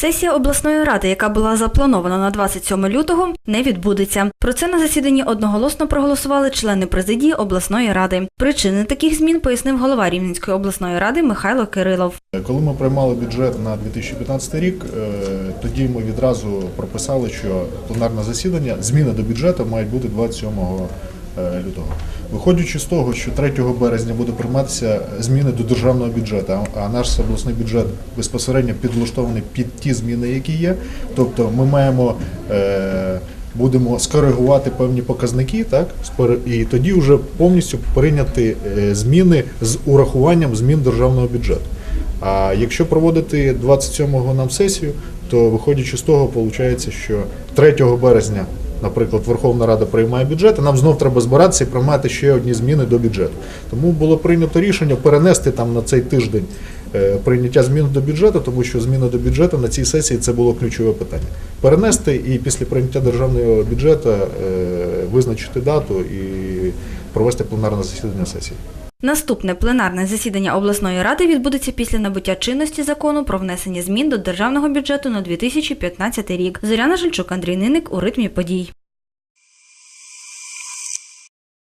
Сесія обласної ради, яка була запланована на 27 лютого, не відбудеться. Про це на засіданні одноголосно проголосували члени президії обласної ради. Причини таких змін пояснив голова Рівненської обласної ради Михайло Кирилов. Коли ми приймали бюджет на 2015 рік, е, тоді ми відразу прописали, що пленарне засідання, зміни до бюджету мають бути 27 е, лютого. Виходячи з того, що 3 березня буде прийматися зміни до державного бюджету, а- наш обласний бюджет безпосередньо підлаштований під ті зміни, які є. Тобто ми маємо е, будемо скоригувати певні показники, так і тоді вже повністю прийняти е, зміни з урахуванням змін державного бюджету. А якщо проводити 27-го нам сесію, то виходячи з того, виходить, що 3 березня, наприклад, Верховна Рада приймає бюджет, і нам знов треба збиратися і приймати ще одні зміни до бюджету. Тому було прийнято рішення перенести там на цей тиждень е, прийняття змін до бюджету, тому що зміни до бюджету на цій сесії це було ключове питання. Перенести і після прийняття державного бюджету е, визначити дату і провести пленарне засідання сесії. Наступне пленарне засідання обласної ради відбудеться після набуття чинності закону про внесення змін до державного бюджету на 2015 рік. Зоряна Жильчук, Андрій Ниник у ритмі подій.